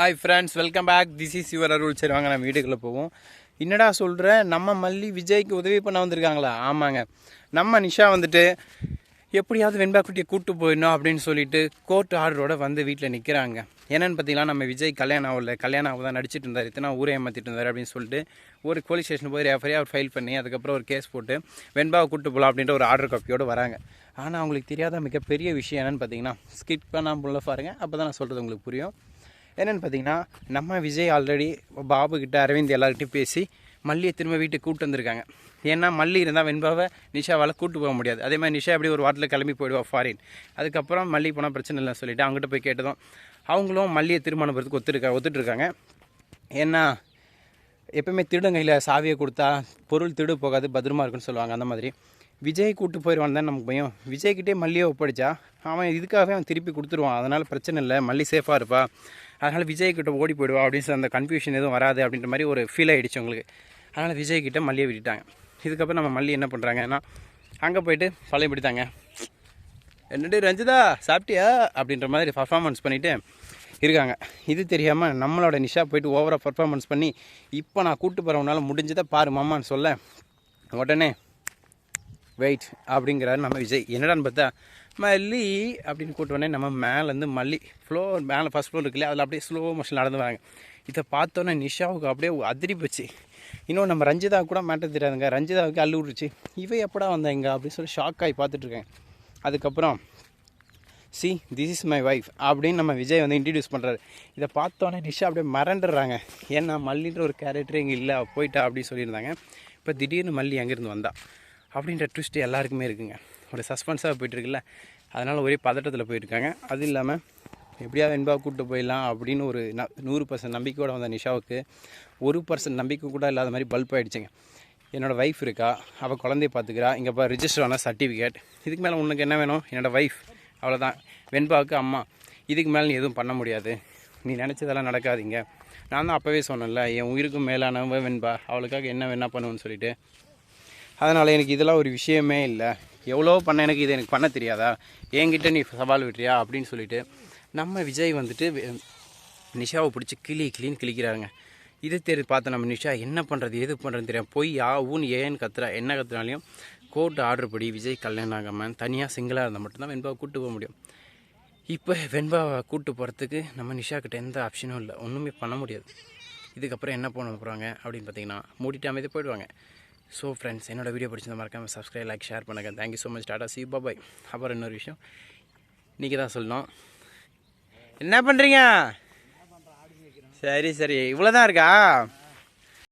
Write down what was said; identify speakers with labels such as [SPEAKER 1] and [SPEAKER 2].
[SPEAKER 1] Hi friends welcome back this is your Arul சரி வாங்க நம்ம வீட்டுக்குள்ளே போவோம். என்னடா சொல்கிற நம்ம மல்லி விஜய்க்கு உதவி பண்ண வந்திருக்காங்களா? ஆமாங்க. நம்ம நிஷா வந்துட்டு எப்படியாவது வெண்பா குட்டியை கூட்டு போயிடணும் அப்படின்னு சொல்லிட்டு கோர்ட் ஆர்டரோட வந்து வீட்டில் நிற்கிறாங்க என்னென்னு பார்த்தீங்கன்னா நம்ம விஜய் கல்யாணம் ஆகல. கல்யாணம் ஆக தான் நடிச்சிட்டு இருந்தார். இத்தனை ஊரே ஏமாற்றிட்டு இருந்தார் அப்படின்னு சொல்லிட்டு ஒரு போலீஸ் ஸ்டேஷன் போய் ரெஃபரியாக அவர் ஃபைல் பண்ணி அதுக்கப்புறம் ஒரு கேஸ் போட்டு வெண்பாவை கூட்டு போகலாம் அப்படின்ற ஒரு ஆர்டர் காப்பியோடு வராங்க. ஆனால் அவங்களுக்கு தெரியாத மிகப்பெரிய விஷயம் என்னென்னு பார்த்தீங்கன்னா ஸ்கிப் பண்ணாமல் பாருங்கள் அப்போ தான் நான் சொல்கிறது உங்களுக்கு புரியும். என்னென்னு பார்த்தீங்கன்னா நம்ம விஜய் ஆல்ரெடி பாபுக்கிட்ட அரவிந்த் எல்லார்கிட்டையும் பேசி மல்லியை திரும்ப வீட்டுக்கு கூட்டு வந்திருக்காங்க. ஏன்னா மல்லி இருந்தால் வெண்பாவை நிஷாவால் கூட்டு போக முடியாது. அதே மாதிரி நிஷா எப்படி ஒரு வாரத்தில் கிளம்பி போயிடுவா ஃபாரின் அதுக்கப்புறம் மல்லி போனால் பிரச்சனை இல்லைன்னு சொல்லிட்டு அவங்ககிட்ட போய் கேட்டதும் அவங்களும் மல்லியை திருமணம் பண்ணுறதுக்கு ஒத்துருக்கா ஒத்துட்ருக்காங்க ஏன்னா எப்பவுமே திருடன் கையில் சாவியை கொடுத்தா பொருள் திருடு போகாது பத்திரமா இருக்குன்னு சொல்லுவாங்க அந்த மாதிரி. விஜய் கூட்டு போயிடுவான் தான் நமக்கு பயம். விஜய்கிட்டே மல்லியை ஒப்படைச்சா அவன் இதுக்காகவே அவன் திருப்பி கொடுத்துருவான். அதனால் பிரச்சனை இல்லை மல்லி சேஃபாக இருப்பா. அதனால் விஜய்கிட்ட ஓடி போயிடுவா அப்படின்னு சொல்லி அந்த கன்ஃபியூஷன் எதுவும் வராது அப்படின்ற மாதிரி ஒரு ஃபீல் ஆகிடுச்சு உங்களுக்கு அதனால் விஜய்கிட்ட மல்லியை விட்டுட்டாங்க. இதுக்கப்புறம் நம்ம மல்லி என்ன பண்ணுறாங்கன்னா அங்கே போயிட்டு பழைய பிடித்தாங்க என்னடி ரஞ்சிதா சாப்பிட்டியா? அப்படின்ற மாதிரி பர்ஃபார்மன்ஸ் பண்ணிவிட்டு இருக்காங்க. இது தெரியாமல் நம்மளோட நிஷா போயிட்டு ஓவராக பர்ஃபார்மன்ஸ் பண்ணி இப்போ நான் கூப்பிட்டு போகிறவனால முடிஞ்சதை பாரு மாமான்னு சொல்ல உடனே வெயிட் அப்படிங்கிறாரு நம்ம விஜய். என்னடான்னு பார்த்தா மல்லி அப்படின்னு கூட்டுவோடனே நம்ம மேலேருந்து மல்லி ஃப்ளோர் மேலே ஃபஸ்ட் ஃப்ளோர் இருக்குல்லையா அதில் அப்படியே ஸ்லோ மோஷன் நடந்து வராங்க. இதை பார்த்தோன்னே நிஷாவுக்கு அப்படியே அதிரி போச்சு. இன்னும் நம்ம ரஞ்சிதா கூட மேட்டர் தெரியாதுங்க. ரஞ்சிதாவுக்கு அள்ளு விட்டுருச்சு இவை எப்படா வந்தாங்க அப்படின்னு சொல்லி ஷாக் ஆகி பார்த்துட்ருக்கேன் அதுக்கப்புறம் see this is my wife அப்படின்னு நம்ம விஜய் வந்து இன்ட்ரடியூஸ் பண்ணுறாரு இதை பார்த்தோன்னே நிஷா அப்படியே மறந்துடுறாங்க. ஏன்னா மல்லின்ற ஒரு கேரக்டர் இங்கே இல்லை போயிட்டா அப்படின்னு சொல்லியிருந்தாங்க. இப்போ திடீர்னு மல்லி அங்கேருந்து வந்தா. அப்படின்ற ட்விஸ்ட் எல்லாருக்குமே இருக்குங்க. ஒரு சஸ்பென்ஸாக போயிட்டுருக்குல்ல. அதனால் ஒரே பதட்டத்தில் போயிருக்காங்க. அது இல்லாமல் எப்படியாவது வெண்பா கூப்பிட்டு போயிடலாம் அப்படின்னு ஒரு ந நூறு பர்சன்ட் நம்பிக்கையோட வந்த நிஷாவுக்கு ஒரு பர்சன்ட் நம்பிக்கை கூட இல்லாத மாதிரி பல்ப் ஆகிடுச்சிங்க என்னோடய ஒய்ஃப் இருக்கா அவள் குழந்தைய பார்த்துக்கிறா இங்கே இப்போ ரிஜிஸ்டர் ஆன சர்டிஃபிகேட் இதுக்கு மேலே உனக்கு என்ன வேணும்? என்னோடய ஒய்ஃப் அவ்வளோதான் வெண்பாவுக்கு அம்மா. இதுக்கு மேலே நீ எதுவும் பண்ண முடியாது. நீ நினச்சதெல்லாம் நடக்காதீங்க. நான் தான் அப்போவே சொன்னேன்ல என் உயிருக்கும் மேலானவன் வெண்பா. அவளுக்காக என்ன வேணா பண்ணுவேன்னு சொல்லிட்டு. அதனால் எனக்கு இதெல்லாம் ஒரு விஷயமே இல்லை. எவ்வளோ பண்ண எனக்கு இது எனக்கு பண்ண தெரியாதா? என்கிட்ட நீ சவால் விட்டுறியா அப்படின்னு சொல்லிட்டு நம்ம விஜய் வந்துட்டு நிஷாவை பிடிச்சி கிளி கிளின்னு கிளிக்கிறாங்க இது தெரி பார்த்த நம்ம நிஷா என்ன பண்ணுறது எது பண்ணுறதுன்னு தெரியும் போய் ஆ ஊன் ஏன்னு கத்துறா. என்ன கத்துனாலையும் கோர்ட் ஆர்டர் படி விஜய் கல்யாணம் ஆகாமல் தனியாக சிங்கிளாக இருந்தால் மட்டும்தான் வெண்பாவை கூட்டு போக முடியும். இப்போ வெண்பாவை கூப்பிட்டு போகிறதுக்கு நம்ம நிஷா எந்த ஆப்ஷனும் இல்லை. ஒன்றுமே பண்ண முடியாது. இதுக்கப்புறம் என்ன பண்ண போகிறாங்க அப்படின்னு பார்த்தீங்கன்னா மூடிட்டு அமைதி போயிடுவாங்க. ஸோ ஃப்ரெண்ட்ஸ் என்னோட வீடியோ பிடிச்சிருந்தா மறக்காமல் சப்ஸ்கிரைப் லைக் ஷேர் பண்ணுங்கள் thank you so much tata see bye bye அப்புறம் இன்னொரு விஷயம். இன்றைக்கி தான் சொல்லணும். என்ன பண்ணுறீங்க சரி சரி. இவ்வளோ தான் இருக்கா?